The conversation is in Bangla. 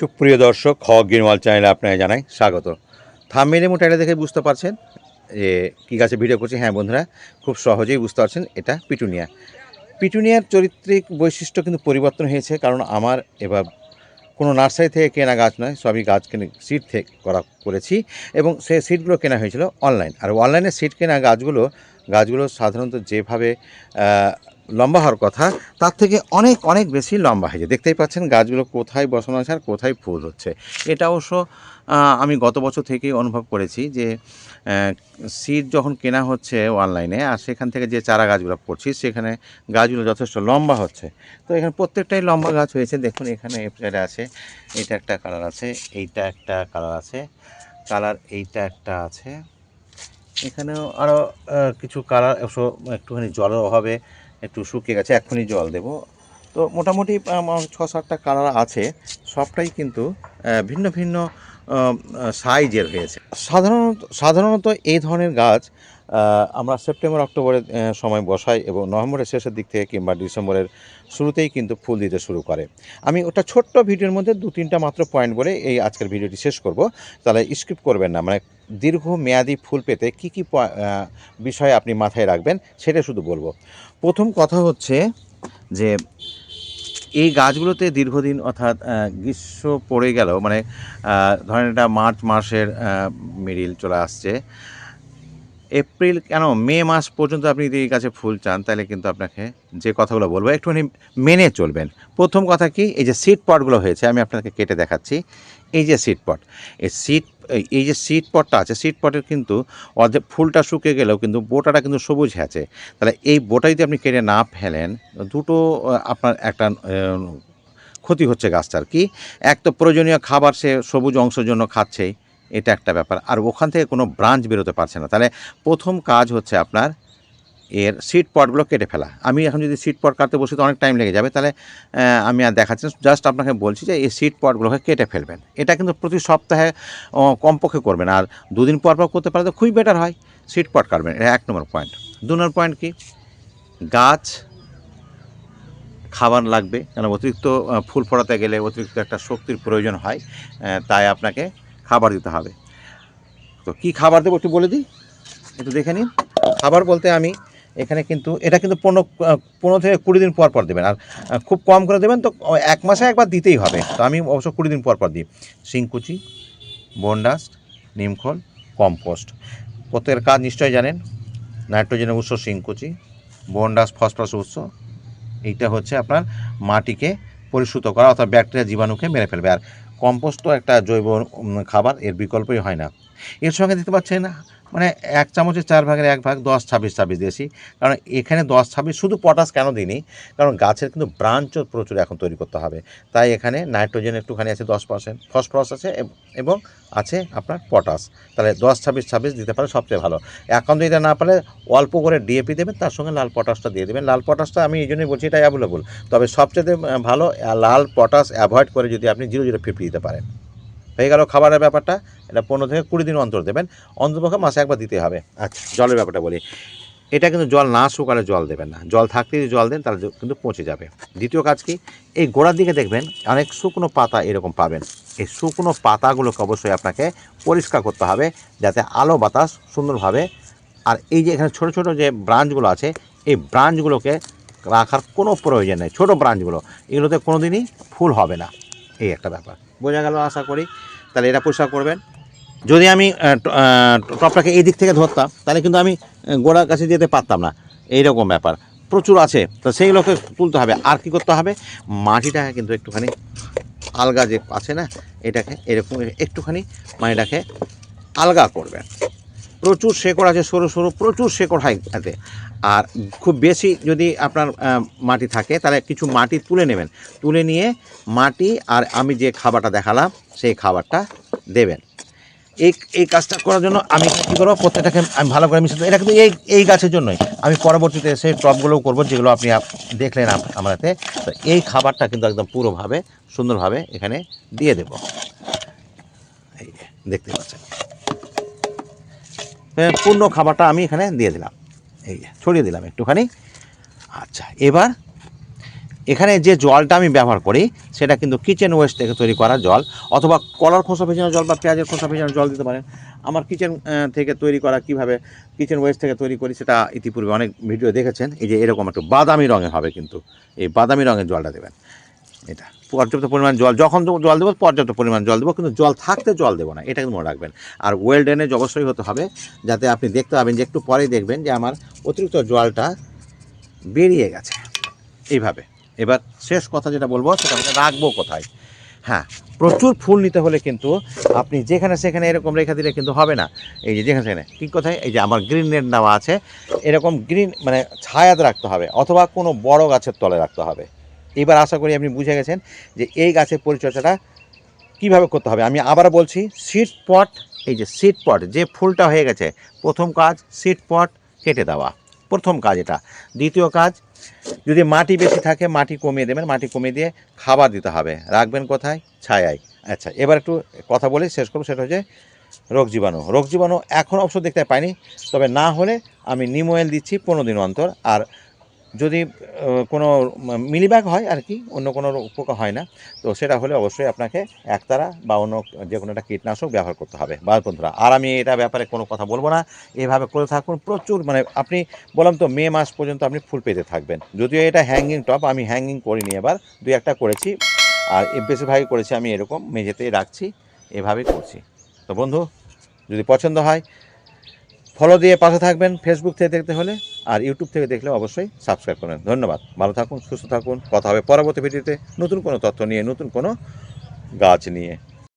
সুপ্রিয় দর্শক খ গিনওয়াল চ্যানেলে আপনাকে জানাই স্বাগত। থামমেলে মোটাইটা দেখে বুঝতে পারছেন যে কী গাছে ভিডিও করছি। হ্যাঁ বন্ধুরা, খুব সহজেই বুঝতে পারছেন, এটা পিটুনিয়া। পিটুনিয়ার চরিত্রিক বৈশিষ্ট্য কিন্তু পরিবর্তন হয়েছে, কারণ আমার এবার কোনো নার্সারি থেকে কেনা গাছ নয় সবই গাছ কিনে সিড থেকে করা করেছি এবং সেই সিডগুলো কেনা হয়েছিল অনলাইন। আর অনলাইনে সিড কেনা গাছগুলো গাছগুলো সাধারণত যেভাবে লম্বা হওয়ার কথা, তার থেকে অনেক অনেক বেশি লম্বা হয়েছে। দেখতেই পাচ্ছেন গাছগুলো কোথায় বসানো আছে আর কোথায় ফুল হচ্ছে। এটা অবশ্য আমি গত বছর থেকেই অনুভব করেছি যে সিড যখন কেনা হচ্ছে অনলাইনে আর সেখান থেকে যে চারা গাছগুলো পড়ছি সেখানে গাছগুলো যথেষ্ট লম্বা হচ্ছে। তো এখানে প্রত্যেকটাই লম্বা গাছ হয়েছে। দেখুন, এখানে এপ্রিলে আছে, এটা একটা কালার আছে, এইটা একটা কালার আছে কালার এইটা একটা আছে। এখানেও আরও কিছু কালার একটুখানি জলের অভাবে একটু শুকিয়ে গেছে এক্ষুনি জল দেব। তো মোটামুটি আমার ছ সাতটা কালার আছে, সবটাই কিন্তু ভিন্ন ভিন্ন সাইজের হয়েছে। সাধারণত সাধারণত এই ধরনের গাছ আমরা সেপ্টেম্বর অক্টোবরের সময় বসাই এবং নভেম্বরের শেষের দিক থেকে কিংবা ডিসেম্বরের শুরুতেই কিন্তু ফুল দিতে শুরু করে। আমি ওটা ছোট্ট ভিডিওর মধ্যে দু তিনটা মাত্র পয়েন্ট বলে এই আজকের ভিডিওটি শেষ করব। তাহলে স্কিপ করবেন না মানে দীর্ঘ মেয়াদি ফুল পেতে কী কী বিষয় আপনি মাথায় রাখবেন সেটা শুধু বলব। প্রথম কথা হচ্ছে যে এই গাছগুলোতে দীর্ঘদিন অর্থাৎ গ্রীষ্ম পড়ে গেল মানে ধরেন এটা মার্চ মাসের মিডিল চলে আসছে এপ্রিল, কেন? মে মাস পর্যন্ত আপনি যদি এই গাছে ফুল চান, তাহলে কিন্তু আপনাকে যে কথাগুলো বলব, একটুখানি মেনে চলবেন। প্রথম কথা কি? এই যে সিট পটগুলো হয়েছে, আমি আপনাকে কেটে দেখাচ্ছি। এই যে সিট পট এই সিট এই যে সিট পটটা আছে সিট পটের কিন্তু অর্ধেক ফুলটা শুকিয়ে গেলেও কিন্তু বোটাটা কিন্তু সবুজ আছে। তাহলে এই বোটা যদি আপনি কেটে না ফেলেন, দুটো আপনার একটা ক্ষতি হচ্ছে গাছটার। কি? এক তো প্রয়োজনীয় খাবার সে সবুজ অংশের জন্য খাচ্ছেই এটা একটা ব্যাপার। আর ওখান থেকে কোনো ব্রাঞ্চ বেরোতে পারছে না। তাহলে প্রথম কাজ হচ্ছে আপনার এর সিট পটগুলো কেটে ফেলা। আমি এখন যদি সিট পট কাটতে বসি তো অনেক টাইম লেগে যাবে। তাহলে আমি আর দেখাচ্ছি জাস্ট আপনাকে বলছি যে এই সিট পটগুলোকে কেটে ফেলবেন। এটা কিন্তু প্রতি সপ্তাহে কমপক্ষে করবেন। আর দুদিন পর পর করতে পারলে তো খুবই বেটার হয়। সিট পট কাটবেন। এটা এক নম্বর পয়েন্ট দু নম্বর পয়েন্ট কি? গাছ, খাবার লাগবে। কেন? অতিরিক্ত ফুল ফোটাতে গেলে অতিরিক্ত একটা শক্তির প্রয়োজন হয়। তাই আপনাকে খাবার দিতে হবে। তো কি খাবার দেবো একটু বলে দিই? একটু দেখে নিন। খাবার বলতে আমি এখানে কিন্তু, এটা কিন্তু পনেরো পনেরো থেকে কুড়ি দিন পর পর দেবেন। আর খুব কম করে দেবেন তো এক মাসে একবার দিতেই হবে। তো আমি অবশ্য কুড়ি দিন পর পর দিই। শিংকুচি বনডাস্ট নিমখল কম্পোস্ট। প্রত্যেকের কাজ নিশ্চয়ই জানেন। নাইট্রোজেনের উৎস শিংকুচি বনডাস্ট ফসফরাস উৎস। এইটা হচ্ছে আপনার মাটিকে পরিশুত করা, অর্থাৎ ব্যাকটেরিয়া, জীবাণুকে মেরে ফেলবে। আর কম্পোস্ট একটা জৈব খাবার এর বিকল্পই হয় না। এর সঙ্গে দেখতে পাচ্ছেন মানে এক চামচের চার ভাগের এক ভাগ দশ ছাব্বিশ ছাব্বিশ দিয়েছি। কারণ এখানে দশ ছাব্বিশ শুধু পটাশ কেন দিইনি? কারণ গাছের কিন্তু ব্রাঞ্চও প্রচুর এখন তৈরি করতে হবে। তাই এখানে নাইট্রোজেন একটুখানি আছে দশ পার্সেন্ট ফসফরাস আছে এবং আছে আপনার পটাশ তাহলে দশ ছাব্বিশ ছাব্বিশ দিতে পারে সবচেয়ে ভালো। এখন দিতে না পারলে অল্প করে ডিএপি দেবেন, তার সঙ্গে লাল পটাশটা দিয়ে দেবেন। লাল পটাশটা আমি এই জন্যই বলছি এটা অ্যাভেলেবল তবে সবচেয়ে ভালো লাল পটাশ অ্যাভয়েড করে যদি আপনি জিরো জিরো ফিফটি দিতে পারেন। হয়ে গেল খাবারের ব্যাপারটা। এটা পনেরো থেকে কুড়ি দিন অন্তর দেবেন। অন্তপক্ষে মাসে একবার দিতে হবে। আচ্ছা জলের ব্যাপারটা বলি। এটা কিন্তু জল না শুকালে জল দেবেন না। জল থাকতে যদি জল দেন, তাহলে কিন্তু পচে যাবে। দ্বিতীয় কাজ কি? এই গোড়ার দিকে দেখবেন, অনেক শুকনো পাতা এরকম পাবেন। এই শুকনো পাতাগুলোকে অবশ্যই আপনাকে পরিষ্কার করতে হবে, যাতে আলো বাতাস সুন্দরভাবে আর এই যে এখানে ছোট ছোট যে ব্রাঞ্চগুলো আছে, এই ব্রাঞ্চগুলোকে রাখার কোনো প্রয়োজন নেই। ছোটো ব্রাঞ্চগুলো, এগুলোতে কোনো দিনই ফুল হবে না। এই একটা ব্যাপার। বোঝা গেল আশা করি? তাহলে এটা পরিষ্কার করবেন। যদি আমি টপটাকে এই দিক থেকে ধরতাম, তাহলে কিন্তু আমি গোড়ার কাছে যেতে পারতাম না। এইরকম ব্যাপার। প্রচুর আছে। তো সেইগুলোকে তুলতে হবে। আর কি করতে হবে? মাটিটাকে কিন্তু একটুখানি আলগা যে আছে না, এটাকে এরকম একটুখানি মাটিটাকে আলগা করবেন। প্রচুর শেকড় আছে, সরু সরু প্রচুর শেকড় হয় এতে। আর খুব বেশি যদি আপনার মাটি থাকে, তাহলে কিছু মাটি তুলে নেবেন। তুলে নিয়ে মাটি আর আমি যে খাবারটা দেখালাম, সেই খাবারটা দেবেন। এই এই কাজটা করার জন্য আমি কী করব, প্রত্যেকটাকে আমি ভালো করে মিশে এটা কিন্তু এই এই গাছের জন্যই। আমি পরবর্তীতে সেই টপগুলোও করব, যেগুলো আপনি দেখলেন আপ- আমার হাতে তো এই খাবারটা কিন্তু একদম পুরোভাবে, সুন্দরভাবে এখানে দিয়ে দেব। এই দেখতে পাচ্ছেন। পূর্ণ খাবারটা আমি এখানে দিয়ে দিলাম। এই ছড়িয়ে দিলাম একটুখানি। আচ্ছা এবার এখানে যে জলটা আমি ব্যবহার করি, সেটা কিন্তু কিচেন ওয়েস্ট থেকে তৈরি করা জল, অথবা কলার খোসা ভেজানো জল বা পেঁয়াজের খোসা ভেজানো জল দিতে পারেন। আমার কিচেন থেকে তৈরি করা কীভাবে কিচেন ওয়েস্ট থেকে তৈরি করি, সেটা ইতিপূর্বে অনেক ভিডিও দেখেছেন। এই যে, এরকম একটু বাদামি রঙের হবে কিন্তু। এই বাদামি রঙের জলটা দেবেন। এটা। পর্যাপ্ত পরিমাণ জল, যখন জল দেবো, পর্যাপ্ত পরিমাণ জল দেবো, কিন্তু জল থাকতে জল দেবো না, এটা কিন্তু মনে রাখবেন। আর ওয়েল ড্রেনেজ অবশ্যই হতে হবে, যাতে আপনি দেখতে পাবেন যে একটু পরেই দেখবেন যে আমার অতিরিক্ত জলটা বেরিয়ে গেছে। এইভাবে। এবার শেষ কথা যেটা বলব, সেটা রাখব কোথায়? হ্যাঁ প্রচুর ফুল নিতে হলে কিন্তু আপনি যেখানে সেখানে এরকম রেখে দিলে কিন্তু হবে না। এই যে যেখানে সেখানে, ঠিক কোথায়? এই যে আমার গ্রিন নেট নেওয়া আছে, এরকম গ্রিন মানে ছায়াতে রাখতে হবে, অথবা কোনো বড় গাছের তলে রাখতে হবে। এবার আশা করি আপনি বুঝে গেছেন যে এই গাছের পরিচর্যাটা কীভাবে করতে হবে। আমি আবার বলছি সিড পট এই যে সিড পট যে ফুলটা হয়ে গেছে, প্রথম কাজ সিড পট কেটে দেওয়া। প্রথম কাজ এটা। দ্বিতীয় কাজ, যদি মাটি বেশি থাকে, মাটি কমিয়ে দেবেন, মাটি কমিয়ে দিয়ে খাবার দিতে হবে। রাখবেন কোথায়? ছায়ায়। আচ্ছা এবার একটু কথা বলে, শেষ করব, সেটা হচ্ছে রোগ জীবাণু। রোগ জীবাণু এখন অবশ্য দেখতে পাইনি, তবে না হলে আমি নিম অয়েল দিচ্ছি পনেরো দিন অন্তর, আর যদি কোনো মিলিব্যাগ হয় আর কি, অন্য কোনো উপকার হয় না, তো সেটা হলে অবশ্যই আপনাকে একতারা বা অন্য যে কোনো একটা কীটনাশক ব্যবহার করতে হবে। বা বন্ধুরা, আর আমি এটা ব্যাপারে কোনো কথা বলব না, এভাবে করে থাকুন, প্রচুর মানে আপনি বললাম তো মে মাস পর্যন্ত আপনি ফুল পেতে থাকবেন। যদিও এটা হ্যাঙ্গিং টপ আমি হ্যাঙ্গিং করিনি এবার, দুই একটা করেছি, আর বেশিরভাগই করেছি আমি এরকম মেঝেতেই রাখছি, এভাবেই করছি। তো বন্ধু, যদি পছন্দ হয় ফলো দিয়ে পাশে থাকবেন ফেসবুক থেকে দেখতে হলে। আর ইউটিউব থেকে দেখলে অবশ্যই সাবস্ক্রাইব করবেন। ধন্যবাদ। ভালো থাকুন, সুস্থ থাকুন। কথা হবে পরবর্তী ভিডিওতে। নতুন কোনো তথ্য নিয়ে, নতুন কোনো গাছ নিয়ে।